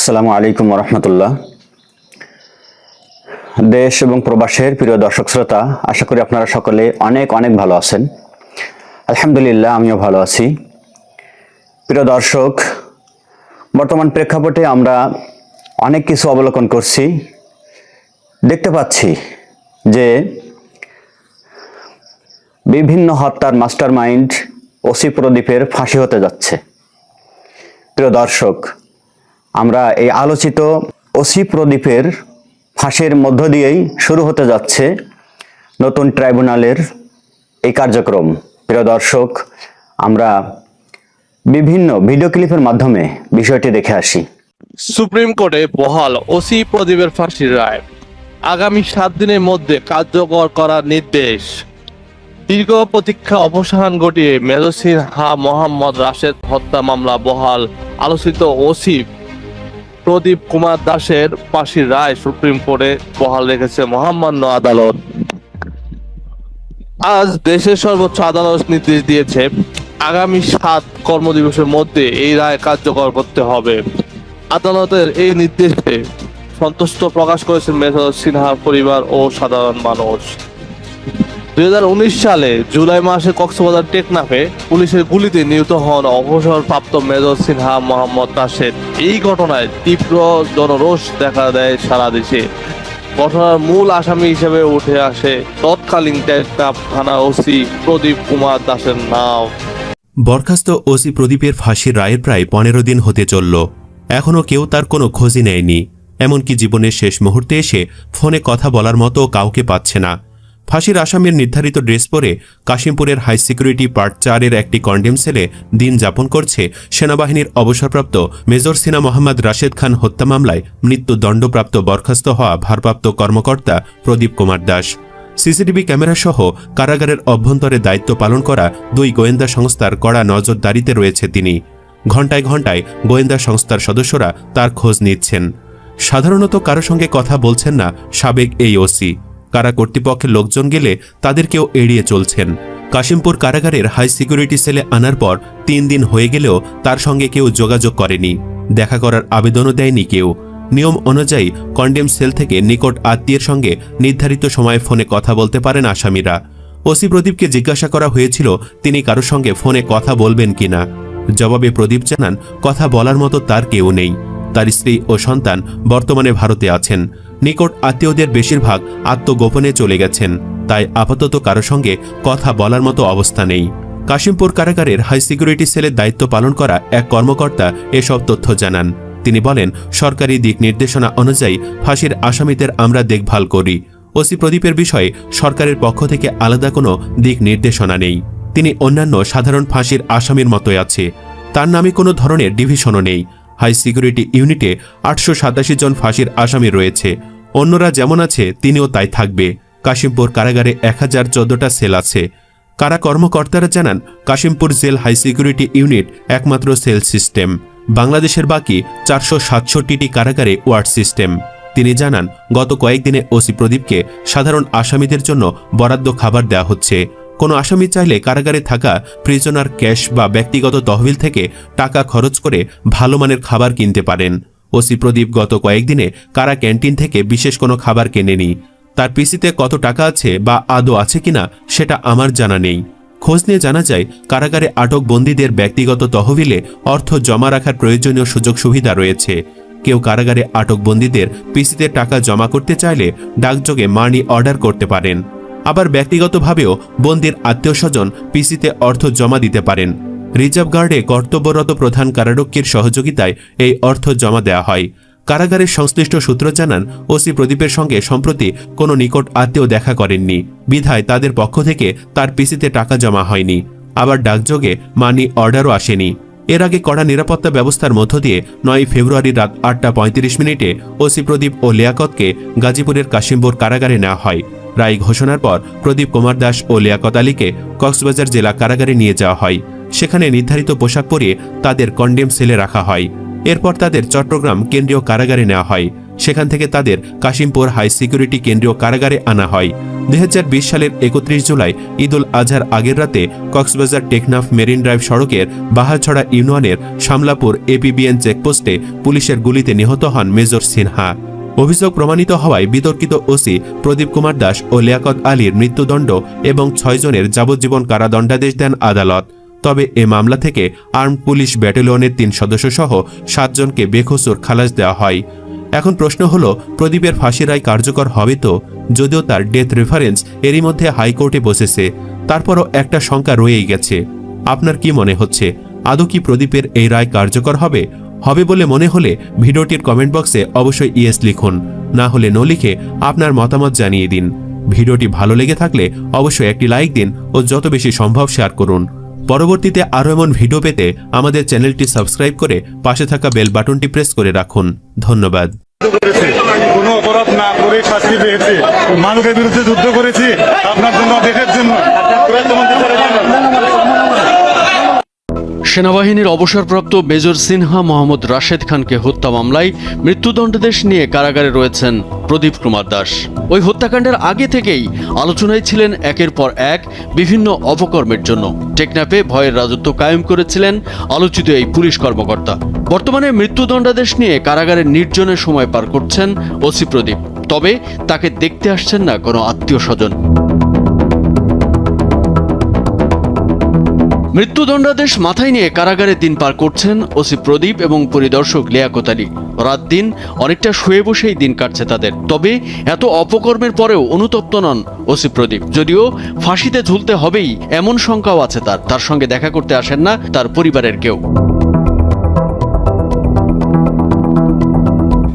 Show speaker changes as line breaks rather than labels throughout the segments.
আসসালামু আলাইকুম রহমতুল্লাহ দেশ এবং প্রবাসের প্রিয় দর্শক শ্রোতা, আশা করি আপনারা সকলে অনেক অনেক ভালো আছেন। আলহামদুলিল্লাহ, আমিও ভালো আছি। প্রিয় দর্শক, বর্তমান প্রেক্ষাপটে আমরা অনেক কিছু অবলোকন করছি। দেখতে পাচ্ছি যে বিভিন্ন হত্যার মাস্টার মাইন্ড ওসি প্রদীপের ফাঁসি হতে যাচ্ছে। প্রিয় দর্শক আমরা এই আলোচিত ওসি প্রদীপের ফাঁসির মধ্য দিয়েই শুরু হতে যাচ্ছে নতুন ট্রাইব্যুনালের এই কার্যক্রম। প্রিয় দর্শক, আমরা বিভিন্ন ভিডিও ক্লিপের মাধ্যমে বিষয়টি দেখে আসি।
সুপ্রিম কোর্টে বহাল ওসি প্রদীপের ফাঁসির রায়। আগামী সাত দিনের মধ্যে কার্যকর করার নির্দেশ। দীর্ঘ প্রতীক্ষা অবসান ঘটিয়ে মেজসিন হা মোহাম্মদ রাশেদ হত্যা মামলা বহাল। আলোচিত ওসি প্রদীপ কুমার দাসের ফাঁসির রায় সুপ্রিম কোর্টে বহাল রেখেছে মহামান্য আদালত। আজ দেশের সর্বোচ্চ আদালত নির্দেশ দিয়েছে, আগামী সাত কর্মদিবসের মধ্যে এই রায় কার্যকর করতে হবে। আদালতের এই নির্দেশে সন্তুষ্ট প্রকাশ করেছেন মেজর সিনহা পরিবার ও সাধারণ মানুষ। দুই হাজার উনিশ সালে জুলাই মাসে কক্সবাজার টেকনাফে পুলিশের গুলিতে নিহত হন অবসরপ্রাপ্ত মেজর সিনহা মোহাম্মদ রাশেদ। এই ঘটনায় তীব্র জনরোষ দেখা দেয় সারা দেশে। ঘটনার মূল আসামি হিসেবে উঠে আসে তৎকালীন টেকনাফ থানা ওসি প্রদীপ কুমার দাসের নাম।
বরখাস্ত ওসি প্রদীপের ফাঁসির রায়ের প্রায় পনেরো দিন হতে চলল। এখনও কেউ তার কোনো খোঁজই নেয়নি। এমনকি জীবনের শেষ মুহূর্তে এসে ফোনে কথা বলার মতো কাউকে পাচ্ছে না। ফাঁসির আসামির নির্ধারিত ড্রেস পরে কাশিমপুরের হাই সিকিউরিটি পার্ট চারের একটি কন্ডেম সেলে দিন যাপন করছে সেনাবাহিনীর অবসরপ্রাপ্ত মেজর সিনা মোহাম্মদ রাশেদ খান হত্যা মামলায় মৃত্যুদণ্ডপ্রাপ্ত বরখাস্ত হওয়া ভারপ্রাপ্ত কর্মকর্তা প্রদীপ কুমার দাস। সিসিটিভি ক্যামেরা সহ কারাগারের অভ্যন্তরে দায়িত্ব পালন করা দুই গোয়েন্দা সংস্থার কড়া নজরদারিতে রয়েছে তিনি। ঘণ্টায় ঘণ্টায় গোয়েন্দা সংস্থার সদস্যরা তার খোঁজ নিচ্ছেন। সাধারণত কারও সঙ্গে কথা বলছেন না সাবেক এই ওসি। কারা কর্তৃপক্ষের লোকজন গেলে তাদেরকেও এড়িয়ে চলছেন। কাশিমপুর কারাগারের হাই সিকিউরিটি সেলে আনার পর তিন দিন হয়ে গেলেও তার সঙ্গে কেউ যোগাযোগ করেনি। দেখা করার আবেদনও দেয়নি কেউ। নিয়ম অনুযায়ী কন্ডেম সেল থেকে নিকট আত্মীয়ের সঙ্গে নির্ধারিত সময়ে ফোনে কথা বলতে পারেন আসামিরা। ওসি প্রদীপকে জিজ্ঞাসা করা হয়েছিল, তিনি কারোর সঙ্গে ফোনে কথা বলবেন কিনা। জবাবে প্রদীপ জানান, কথা বলার মতো তার কেউ নেই। তার স্ত্রী ও সন্তান বর্তমানে ভারতে আছেন। নিকট আত্মীয়দের বেশিরভাগ আত্মগোপনে চলে গেছেন, তাই আপাতত কারও সঙ্গে কথা বলার মতো অবস্থা নেই। কাশিমপুর কারাগারের হাই সিকিউরিটি সেলের দায়িত্ব পালন করা এক কর্মকর্তা এসব তথ্য জানান। তিনি বলেন, সরকারি দিক নির্দেশনা অনুযায়ী ফাঁসির আসামিদের আমরা দেখভাল করি। ওসি প্রদীপের বিষয়ে সরকারের পক্ষ থেকে আলাদা কোনো দিক নির্দেশনা নেই। তিনি অন্যান্য সাধারণ ফাঁসির আসামির মতোই আছে। তার নামে কোনো ধরনের ডিভিশনও নেই। হাই সিকিউরিটি ইউনিটে আটশো সাতাশি জন ফাঁসির আসামি রয়েছে। অন্যরা যেমন আছে, তিনিও তাই থাকবে। কাশিমপুর কারাগারে এক হাজার চোদ্দটা সেল আছে। কারা কর্মকর্তারা জানান, Kashimpur jail high security unit একমাত্র সেল সিস্টেম। বাংলাদেশের বাকি চারশো সাতষট্টিটি কারাগারে ওয়ার্ড সিস্টেম। তিনি জানান, গত কয়েকদিনে ওসি প্রদীপকে সাধারণ আসামিদের জন্য বরাদ্দ খাবার দেওয়া হচ্ছে। কোনো আসামি চাইলে কারাগারে থাকা প্রিজনার ক্যাশ বা ব্যক্তিগত তহবিল থেকে টাকা খরচ করে ভালো মানের খাবার কিনতে পারেন। ওসি প্রদীপ গত কয়েকদিনে কারা ক্যান্টিন থেকে বিশেষ কোনো খাবার কেনেনি। তার পিসিতে কত টাকা আছে বা আদৌ আছে কিনা সেটা আমার জানা নেই। খোঁজ নিয়ে জানা যায়, কারাগারে আটক বন্দীদের ব্যক্তিগত তহবিলে অর্থ জমা রাখার প্রয়োজনীয় সুযোগ সুবিধা রয়েছে। কেউ কারাগারে আটক বন্দীদের পিসিতে টাকা জমা করতে চাইলে ডাকযোগে মানি অর্ডার করতে পারেন। আবার ব্যক্তিগতভাবেও বন্দির আত্মীয় স্বজন পিসিতে অর্থ জমা দিতে পারেন। রিজার্ভ গার্ডে কর্তব্যরত প্রধান কারারক্ষীর সহযোগিতায় এই অর্থ জমা দেওয়া হয়। কারাগারের সংশ্লিষ্ট সূত্র জানান, ওসি প্রদীপের সঙ্গে সম্প্রতি কোনো নিকট আত্মীয় দেখা করেননি। বিধায় তাদের পক্ষ থেকে তার পিসিতে টাকা জমা হয়নি। আবার ডাকযোগে মানি অর্ডারও আসেনি। এর আগে কড়া নিরাপত্তা ব্যবস্থার মধ্য দিয়ে নয় ফেব্রুয়ারি রাত আটটা পঁয়ত্রিশ মিনিটে ওসি প্রদীপ ও লিয়াকতকে গাজীপুরের কাশিমপুর কারাগারে নেওয়া হয়। রায় ঘোষণার পর প্রদীপ কুমার দাস ও লিয়াকত আলীকে কক্সবাজার জেলা কারাগারে নিয়ে যাওয়া হয়। সেখানে নির্ধারিত পোশাক পরিয়ে তাদের কন্ডেম সেলে রাখা হয়। এরপর তাদের চট্টগ্রাম কেন্দ্রীয় কারাগারে নেওয়া হয়। সেখান থেকে তাদের কাশিমপুর হাই সিকিউরিটি কেন্দ্রীয় কারাগারে আনা হয়। দুই হাজার বিশ সালের একত্রিশ জুলাই ঈদুল আজহার আগের রাতে কক্সবাজার টেকনাফ মেরিন ড্রাইভ সড়কের বাহাছড়া ইউনিয়নের শামলাপুর এপিবিএন চেকপোস্টে পুলিশের গুলিতে নিহত হন মেজর সিনহা। অভিযোগ প্রমাণিত হওয়ায় বিতর্কিত ওসি প্রদীপ কুমার দাস ও লিয়াকত আলীর মৃত্যুদণ্ড এবং ছয়জনের যাবজ্জীবন কারাদণ্ডাদেশ দেন আদালত। তবে এ মামলা থেকে আর্ম পুলিশ ব্যাটালিয়নের তিন সদস্যসহ সাতজনকে বেখসুর খালাস দেওয়া হয়। এখন প্রশ্ন হল, প্রদীপের ফাঁসি রায় কার্যকর হবে তো? যদিও তার ডেথ রেফারেন্স এরই মধ্যে হাইকোর্টে বসেছে, তারপরও একটা শঙ্কা রয়েই গেছে। আপনার কি মনে হচ্ছে? আদৌ কি প্রদীপের এই রায় কার্যকর হবে? হবে বলে মনে হলে ভিডিওটির কমেন্ট বক্সে অবশ্যই ইয়েস লিখুন। না হলে নো লিখে আপনার মতামত জানিয়ে দিন। ভিডিওটি ভালো লেগে থাকলে অবশ্যই একটি লাইক দিন ও যত বেশি সম্ভব শেয়ার করুন। পরবর্তীতে আরও এমন ভিডিও পেতে আমাদের চ্যানেলটি সাবস্ক্রাইব করে পাশে থাকা বেল বাটনটি প্রেস করে রাখুন। ধন্যবাদ।
মানুষের বিরুদ্ধে যুদ্ধ করেছি। আপনার জন্য দেশের জন্য।
সেনাবাহিনীর অবসরপ্রাপ্ত মেজর সিনহা মোহাম্মদ রাশেদ খানকে হত্যা মামলায় মৃত্যুদণ্ডাদেশ নিয়ে কারাগারে রয়েছেন প্রদীপ কুমার দাস। ওই হত্যাকাণ্ডের আগে থেকেই আলোচনায় ছিলেন একের পর এক বিভিন্ন অপকর্মের জন্য। টেকনাফে ভয়ের রাজত্ব কায়েম করেছিলেন আলোচিত এই পুলিশ কর্মকর্তা। বর্তমানে মৃত্যুদণ্ডাদেশ নিয়ে কারাগারে নির্জনের সময় পার করছেন ওসি প্রদীপ। তবে তাকে দেখতে আসছেন না কোনো আত্মীয় স্বজন। মৃত্যুদণ্ডাদেশ মাথায় নিয়ে কারাগারে দিন পার করছেন ওসি প্রদীপ এবং পরিদর্শক লিয়াকত আলী রাত দিন অনেকটা শুয়ে বসেই দিন কাটছে তাদের। তবে এত অপকর্মের পরেও অনুতপ্ত নন ওসি প্রদীপ। যদিও ফাঁসিতে ঝুলতে হবেই, এমন শঙ্কাও আছে তার। তার সঙ্গে দেখা করতে আসেন না তার পরিবারের কেউ।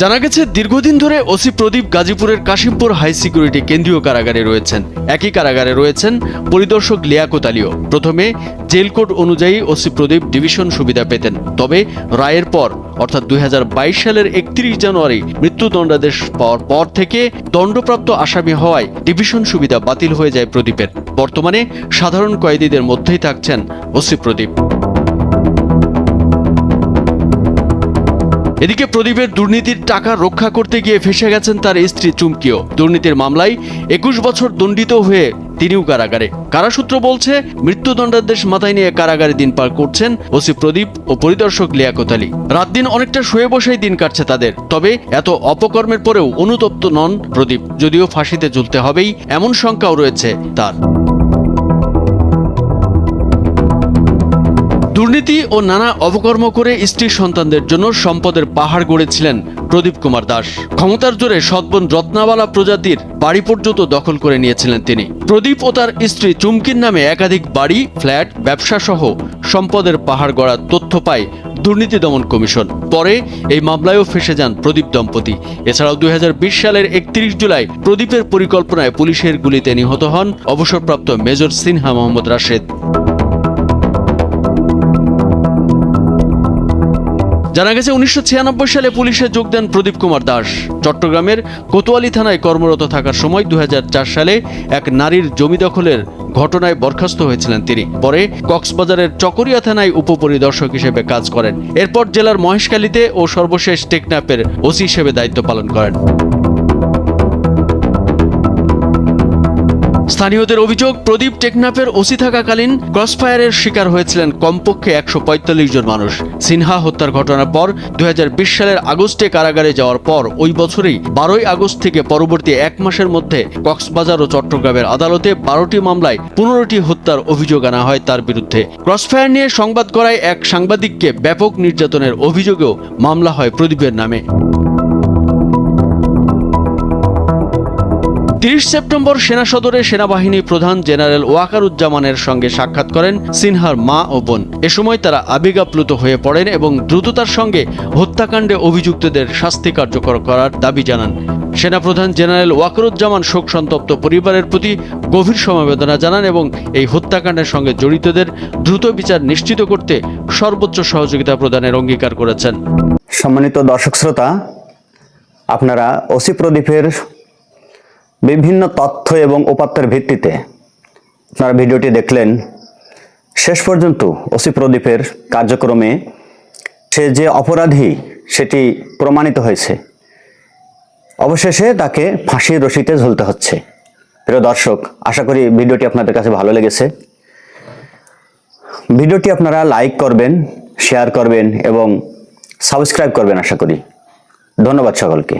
জানা গেছে, দীর্ঘদিন ধরে ওসি প্রদীপ গাজীপুরের কাশিমপুর হাই সিকিউরিটি কেন্দ্রীয় কারাগারে রয়েছেন। একই কারাগারে রয়েছেন পরিদর্শক লিয়াকত আলীও। প্রথমে জেল কোড অনুযায়ী ওসি প্রদীপ ডিভিশন সুবিধা পেতেন। তবে রায়ের পর, অর্থাৎ দুই হাজার বাইশ সালের একত্রিশ জানুয়ারি, মৃত্যুদণ্ডাদেশ পাওয়ার পর থেকে দণ্ডপ্রাপ্ত আসামি হওয়ায় ডিভিশন সুবিধা বাতিল হয়ে যায় প্রদীপের। বর্তমানে সাধারণ কয়েদিদের মধ্যেই থাকছেন ওসি প্রদীপ। এদিকে প্রদীপের দুর্নীতির টাকা রক্ষা করতে গিয়ে ফেসে গেছেন তার স্ত্রী চুমকিও। দুর্নীতির মামলায় একুশ বছর দণ্ডিত হয়ে তিনিও কারাগারে। কারাসূত্র বলছে, মৃত্যুদণ্ডাদেশ মাথায় নিয়ে কারাগারে দিন পার করছেন ওসি প্রদীপ ও পরিদর্শক লিয়াকত আলী। রাত দিন অনেকটা শুয়ে বসেই দিন কাটছে তাদের, তবে এত অপকর্মের পরেও অনুতপ্ত নন প্রদীপ। যদিও ফাঁসিতে ঝুলতে হবেই, এমন শঙ্কাও রয়েছে তার। দুর্নীতি ও নানা অপকর্ম করে স্ত্রীর সন্তানদের জন্য সম্পদের পাহাড় গড়েছিলেন প্রদীপ কুমার দাস। ক্ষমতার জোরে সৎবন রত্নাবালা প্রজাতির বাড়ি পর্যন্ত দখল করে নিয়েছিলেন তিনি। প্রদীপ ও তার স্ত্রী চুমকির নামে একাধিক বাড়ি, ফ্ল্যাট ব্যবসা সহ সম্পদের পাহাড় গড়ার তথ্য পায় দুর্নীতি দমন কমিশন। পরে এই মামলায়ও ফেসে যান প্রদীপ দম্পতি। এছাড়াও দুই হাজার বিশ সালের একত্রিশ জুলাই প্রদীপের পরিকল্পনায় পুলিশের গুলিতে নিহত হন অবসরপ্রাপ্ত মেজর সিনহা মোহাম্মদ রাশেদ। জানা গেছে, উনিশশো ছিয়ানব্বই সালে পুলিশে যোগ দেন প্রদীপ কুমার দাস। চট্টগ্রামের কোতোয়ালি থানায় কর্মরত থাকার সময় দু হাজার চার সালে এক নারীর জমি দখলের ঘটনায় বরখাস্ত হয়েছিলেন তিনি। পরে কক্সবাজারের চকরিয়া থানায় উপপরিদর্শক হিসেবে কাজ করেন। এরপর জেলার মহেশখালীতে ও সর্বশেষ টেকনাপের ওসি হিসেবে দায়িত্ব পালন করেন। স্থানীয়দের অভিযোগ, প্রদীপ টেকনাফের ওসি থাকাকালীন ক্রসফায়ারের শিকার হয়েছিলেন কমপক্ষে একশো পঁয়তাল্লিশ জন মানুষ। সিনহা হত্যার ঘটনার পর দু হাজার বিশ সালের আগস্টে কারাগারে যাওয়ার পর ওই বছরেই বারোই আগস্ট থেকে পরবর্তী এক মাসের মধ্যে কক্সবাজার ও চট্টগ্রামের আদালতে বারোটি মামলায় পনেরোটি হত্যার অভিযোগ আনা হয় তার বিরুদ্ধে। ক্রসফায়ার নিয়ে সংবাদ করায় এক সাংবাদিককে ব্যাপক নির্যাতনের অভিযোগেও মামলা হয় প্রদীপের নামে। তিরিশ সেপ্টেম্বর সেনা সদরে সেনাবাহিনী প্রধান জেনারেল ওয়াকারুজ্জামানের সঙ্গে সাক্ষাৎ করেন সিনহার মা ও বোন। এ সময় তারা আবেগাপ্লুত হয়ে পড়েন এবং দ্রুততার সঙ্গে হত্যাকাণ্ডে অভিযুক্তদের শাস্তি কার্যকর করার দাবি জানান। সেনাপ্রধান জেনারেল ওয়াকারুজ্জামান শোক সন্তপ্ত পরিবারের প্রতি গভীর সমবেদনা জানান এবং এই হত্যাকাণ্ডের সঙ্গে জড়িতদের দ্রুত বিচার নিশ্চিত করতে সর্বোচ্চ সহযোগিতা প্রদানের অঙ্গীকার করেছেন।
সম্মানিত দর্শক শ্রোতা, আপনারা ওসি প্রদীপের বিভিন্ন তথ্য এবং উপাত্তের ভিত্তিতে। আপনারা ভিডিওটি দেখলেন। শেষ পর্যন্ত ওসি প্রদীপের কার্যক্রমে সে যে অপরাধী, সেটি প্রমাণিত হয়েছে। অবশেষে তাকে ফাঁসির রশিতে ঝুলতে হচ্ছে। প্রিয় দর্শক, আশা করি ভিডিওটি আপনাদের কাছে ভালো লেগেছে। ভিডিওটি আপনারা লাইক করবেন, শেয়ার করবেন এবং সাবস্ক্রাইব করবেন, আশা করি। ধন্যবাদ সকলকে।